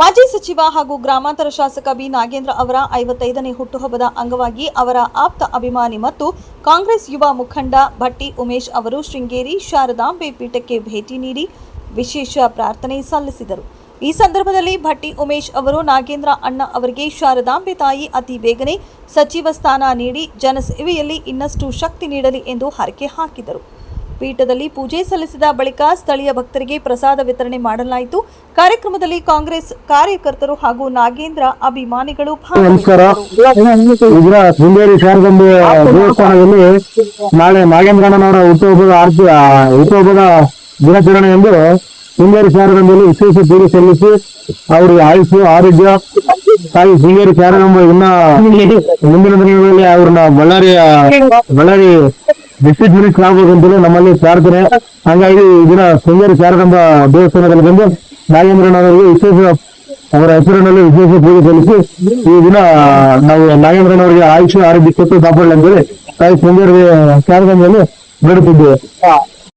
ಮಾಜಿ ಸಚಿವ ಹಾಗೂ ಗ್ರಾಮಾಂತರ ಶಾಸಕ ಬಿ ನಾಗೇಂದ್ರ ಅವರ ಐವತ್ತೈದನೇ ಹುಟ್ಟುಹಬ್ಬದ ಅಂಗವಾಗಿ ಅವರ ಆಪ್ತ ಅಭಿಮಾನಿ ಮತ್ತು ಕಾಂಗ್ರೆಸ್ ಯುವ ಮುಖಂಡ ಭಟ್ಟಿ ಉಮೇಶ್ ಅವರು ಶೃಂಗೇರಿ ಶಾರದಾಂಬೆ ಪೀಠಕ್ಕೆ ಭೇಟಿ ನೀಡಿ ವಿಶೇಷ ಪ್ರಾರ್ಥನೆ ಸಲ್ಲಿಸಿದರು. ಈ ಸಂದರ್ಭದಲ್ಲಿ ಭಟ್ಟಿ ಉಮೇಶ್ ಅವರು ನಾಗೇಂದ್ರ ಅಣ್ಣ ಅವರಿಗೆ ಶಾರದಾಂಬೆ ತಾಯಿ ಅತಿ ಬೇಗನೆ ಸಚಿವ ಸ್ಥಾನ ನೀಡಿ ಜನಸೇವೆಯಲ್ಲಿ ಇನ್ನಷ್ಟು ಶಕ್ತಿ ನೀಡಲಿ ಎಂದು ಹರಕೆ ಹಾಕಿದರು. ಪೀಠದಲ್ಲಿ ಪೂಜೆ ಸಲ್ಲಿಸಿದ ಬಳಿಕ ಸ್ಥಳೀಯ ಭಕ್ತರಿಗೆ ಪ್ರಸಾದ ವಿತರಣೆ ಮಾಡಲಾಯಿತು. ಕಾರ್ಯಕ್ರಮದಲ್ಲಿ ಕಾಂಗ್ರೆಸ್ ಕಾರ್ಯಕರ್ತರು ಹಾಗೂ ನಾಗೇಂದ್ರ ಅಭಿಮಾನಿಗಳು ದೇವಸ್ಥಾನದಲ್ಲಿ ನಾಳೆ ನಾಗೇಂದ್ರಣ್ಣನವರ ಹುಟ್ಟುಹಬ್ಬದ ಆರ್ತಿ ಹುಟ್ಟುಹಬ್ಬದ ದಿನಾಚರಣೆ ಎಂದು ಶೃಂಗೇರಿ ಶಾರದಂಬಲ್ಲಿ ವಿಶೇಷ ಪೂಜೆ ಸಲ್ಲಿಸಿ ಅವರಿಗೆ ಆಯುಷು ಆರೋಗ್ಯ, ತಾಯಿ ಶೃಂಗೇರಿ ಶಾರದಂಬ ಇನ್ನ ಮುಂದಿನ ದಿನಗಳಲ್ಲಿ ಅವ್ರನ್ನ ಬಳ್ಳಾರಿಯ ಬಳ್ಳಾರಿ ಡಿಸ್ಟ್ರಿಕ್ಟ್ ಮಿನಿಸ್ಟರ್ ಆಗ್ಬೇಕು ಅಂತೇಳಿ ನಮ್ಮಲ್ಲಿ ಪ್ರಾರ್ಥನೆ. ಹಂಗಾಗಿ ದಿನ ಶೃಂಗೇರಿ ಶಾರದಾಂಬ ದೇವಸ್ಥಾನದಲ್ಲಿ ಬಂದು ನಾಗೇಂದ್ರನವರಿಗೆ ವಿಶೇಷ ಅವರ ಹೆಸರಿನಲ್ಲಿ ವಿಶೇಷ ಪೂಜೆ ಸಲ್ಲಿಸಿ ಈ ದಿನ ನಾವು ನಾಗೇಂದ್ರನವರಿಗೆ ಆಯುಷ್ಯ, ಆರೋಗ್ಯ ಕೊಟ್ಟು ಕಾಪಾಡಲಿ ಅಂತೇಳಿ ತಾಯಿ ಶೃಂಗೇರಿ ಶಾರದಾಂಬೆಯಲ್ಲಿ ಬೇಡುತ್ತಿದ್ದೇವೆ